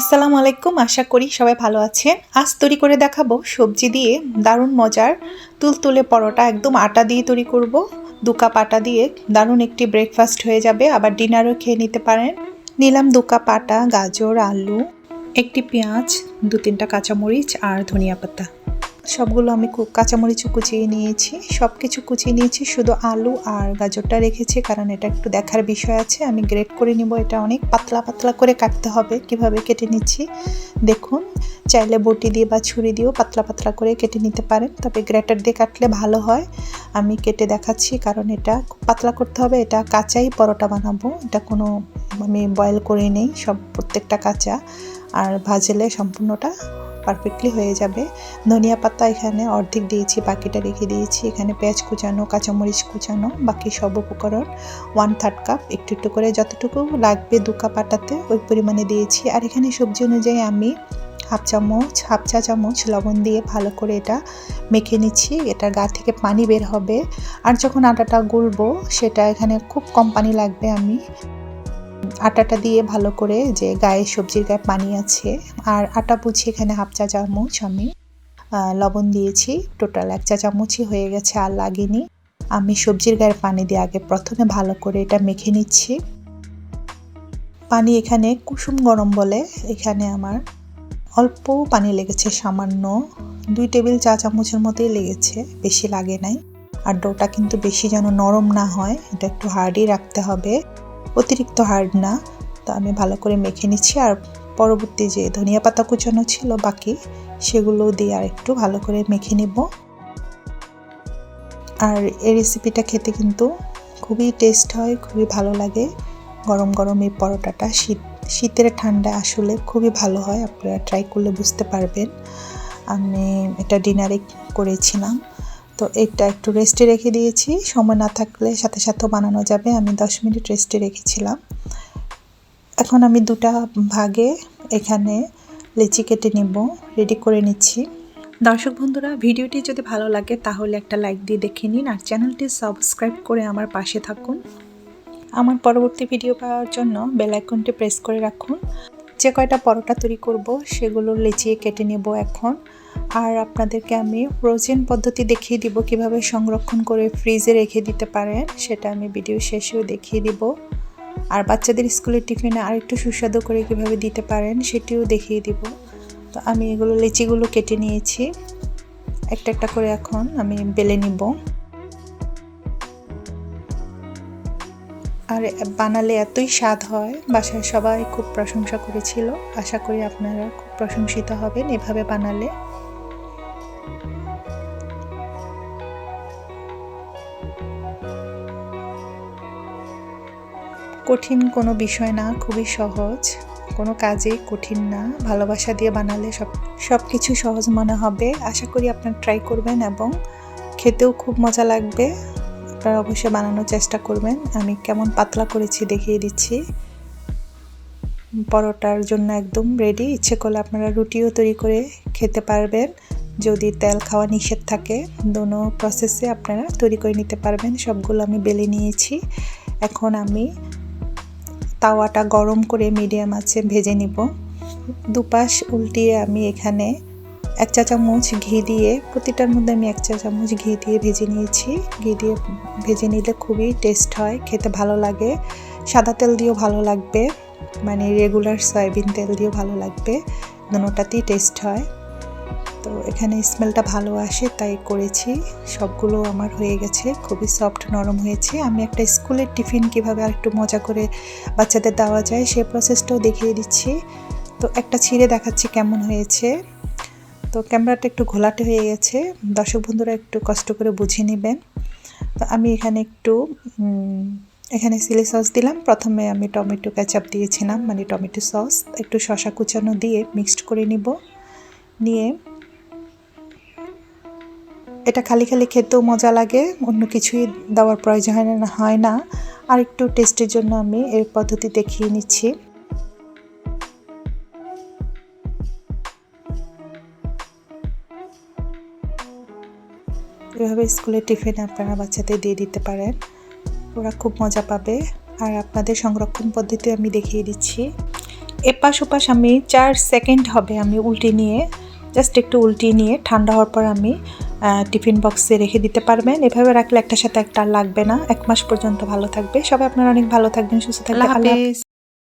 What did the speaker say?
আসসালামু আলাইকুম, আশা করি সবাই ভালো আছেন। আজ তৈরি করে দেখাবো সবজি দিয়ে দারুণ মজার তুলতুলে পরোটা। একদম আটা দিয়ে তৈরি করব। দু কাপ আটা দিয়ে দারুণ একটি ব্রেকফাস্ট হয়ে যাবে। আবার ডিনারও খেয়ে নিতে পারেন। নিলাম দু কাপ আটা, গাজর, আলু, একটি পেঁয়াজ, দু তিনটা কাঁচামরিচ আর ধনিয়া পাতা। সবগুলো আমি কু- কাঁচামরিচও কুচিয়ে নিয়েছি। সব কিছু কুচিয়ে নিয়েছি, শুধু আলু আর গাজরটা রেখেছি, কারণ এটা একটু দেখার বিষয় আছে। আমি গ্রেট করে নিব, এটা অনেক পাতলা পাতলা করে কাটতে হবে, কীভাবে কেটে নিচ্ছি। দেখুন, চাইলে বটি দিয়ে বা ছুরি দিয়েও পাতলা পাতলা করে কেটে নিতে পারেন, তবে গ্রেটার দিয়ে কাটলে ভালো হয়। আমি কেটে দেখাচ্ছি, কারণ এটা পাতলা করতে হবে, এটা কাঁচাই পরোটা বানাবো। এটা কোনো, আমি বয়েল করে নেই, সব প্রত্যেকটা কাঁচা। আর ভাজলে সম্পূর্ণটা পারফেক্টলি হয়ে যাবে। ধনিয়া পাতা এখানে অর্ধেক দিয়েছি, বাকিটা রেখে দিয়েছি। এখানে পেঁয়াজ কুচানো, কাঁচামরিচ কুচানো, বাকি সব উপকরণ ওয়ান থার্ড কাপ একটু একটু করে যতটুকু লাগবে দু কাপ আটাতে ওই পরিমাণে দিয়েছি। আর এখানে সবজি অনুযায়ী আমি হাফ চামচ হাফ চা চামচ লবণ দিয়ে ভালো করে এটা মেখে নিচ্ছি। এটা গা থেকে পানি বের হবে। আর যখন আটাটা গুলবো, সেটা এখানে খুব কম পানি লাগবে আমি আটাটা দিয়ে ভালো করে যে গায়ে সবজির গায়ে পানি আছে। আর আটা বুঝি এখানে হাফ চা চামচ আমি লবণ দিয়েছি। টোটাল এক চা চামচই হয়ে গেছে আর লাগেনি। আমি সবজির গায়ে পানি দিয়ে আগে প্রথমে ভালো করে এটা মেখে নিচ্ছি। পানি এখানে কুসুম গরম বলে, এখানে আমার অল্প পানি লেগেছে, সামান্য। দুই টেবিল চা চামচের মতোই লেগেছে, বেশি লাগে নাই। আর ডোটা কিন্তু বেশি যেন নরম না হয়, এটা একটু হার্ডই রাখতে হবে। অতিরিক্ত হার্ড না, তো আমি ভালো করে মেখে নিচ্ছি আর পরবর্তী যে ধনিয়া পাতা কুচানো ছিল বাকি, সেগুলো দিয়ে আর একটু ভালো করে মেখে নেব। আর এই রেসিপিটা খেতে কিন্তু খুবই টেস্ট হয়, খুবই ভালো লাগে। গরম গরম এই পরোটাটা শীত, শীতের ঠান্ডা আসলে খুবই ভালো হয়, আপনারা ট্রাই করলে বুঝতে পারবেন। আমি এটা ডিনারে করেছিলাম। তো এটা একটু রেস্টে রেখে দিয়েছি। সময় না থাকলে সাথে সাথেও বানানো যাবে। আমি দশ মিনিট রেস্টে রেখেছিলাম। এখন আমি দুটা ভাগে এখানে লিচি কেটে নিব। রেডি করে নিচ্ছি। দর্শক বন্ধুরা, ভিডিওটি যদি ভালো লাগে তাহলে একটা লাইক দিয়ে দেখে নিন আর চ্যানেলটি সাবস্ক্রাইব করে আমার পাশে থাকুন। আমার পরবর্তী ভিডিও পাওয়ার জন্য বেল আইকনটি প্রেস করে রাখুন। যে কয়টা পরোটা তৈরি করব সেগুলো লেচিয়ে কেটে নেব এখন। আর আপনাদেরকে আমি ফ্রোজেন পদ্ধতি দেখিয়ে দিব কীভাবে সংরক্ষণ করে ফ্রিজে রেখে দিতে পারেন, সেটা আমি ভিডিও শেষেও দেখিয়ে দিব। আর বাচ্চাদের স্কুলের টিফিনে আরেকটু সুস্বাদু করে কীভাবে দিতে পারেন, সেটিও দেখিয়ে দিব। তো আমি এগুলো লিচিগুলো কেটে নিয়েছি। একটা একটা করে এখন আমি বেলে নিব। আর বানালে এতই স্বাদ হয়, বাসায় সবাই খুব প্রশংসা করেছিল। আশা করি আপনারা খুব প্রশংসিত হবেন এভাবে বানালে। কঠিন কোনো বিষয় না, খুবই সহজ। কোনো কাজেই কঠিন না, ভালোবাসা দিয়ে বানালে সব সব কিছু সহজ মনে হবে। আশা করি আপনারা ট্রাই করবেন এবং খেতেও খুব মজা লাগবে। আপনারা অবশ্যই বানানোর চেষ্টা করবেন। আমি কেমন পাতলা করেছি দেখিয়ে দিচ্ছি। পরোটার জন্য একদম রেডি ইচ্ছে করলে আপনারা রুটিও তৈরি করে খেতে পারবেন। যদি তেল খাওয়া নিষেধ থাকে, দোনো প্রসেসে আপনারা তৈরি করে নিতে পারবেন। সবগুলো আমি বেলে নিয়েছি। এখন আমি তাওয়াটা গরম করে মিডিয়াম আছে ভেজে নিব। দুপাশ উল্টিয়ে আমি এখানে এক চা চামচ ঘি দিয়ে, প্রতিটার মধ্যে আমি এক চা চামচ ঘি দিয়ে ভেজে নিয়েছি। ঘি দিয়ে ভেজে নিলে খুবই টেস্ট হয়, খেতে ভালো লাগে। সাদা তেল দিয়েও ভালো লাগবে মানে রেগুলার সয়াবিন তেল দিয়েও ভালো লাগবে। দুটোটাতেই টেস্ট হয়। এখানে স্মেলটা ভালো আসে, তাই করেছি। সবগুলো আমার হয়ে গেছে, খুবই সফট নরম হয়েছে। আমি একটা স্কুলের টিফিন কীভাবে আর একটু মজা করে বাচ্চাদের দেওয়া যায়, সে প্রসেসটাও দেখিয়ে দিচ্ছি। তো একটা ছিঁড়ে দেখাচ্ছি কেমন হয়েছে। তো ক্যামেরাটা একটু ঘোলাটে হয়ে গেছে, দর্শক বন্ধুরা একটু কষ্ট করে বুঝে নেবেন। তো আমি এখানে একটু এখানে চিলি সস দিলাম। প্রথমে আমি টমেটো কেচাপ দিয়েছিলাম মানে টমেটো সস, একটু শশা কুচানো দিয়ে মিক্সড করে নিব। নিয়ে এটা খালি খালি খেতেও মজা লাগে, অন্য কিছুই দেওয়ার প্রয়োজন হয় না আর একটু টেস্টের জন্য আমি এর পদ্ধতি দেখিয়ে নিচ্ছি। এভাবে স্কুলের টিফিন আপনারা বাচ্চাদের দিয়ে দিতে পারেন। ওরা খুব মজা পাবে। আর আপনাদের সংরক্ষণ পদ্ধতি আমি দেখিয়ে দিচ্ছি। এপাশ ওপাশ আমি চার সেকেন্ড হবে আমি উল্টে নিয়ে জাস্ট একটু উল্টে নিয়ে, ঠান্ডা হওয়ার পর আমি টিফিন বক্সে রেখে দিতে পারবেন। এভাবে রাখলে একটা সাথে একটা লাগবে না। এক মাস পর্যন্ত ভালো থাকবে। সবাই আপনারা অনেক ভালো থাকবেন সুস্থ থাকবেন। আল্লাহ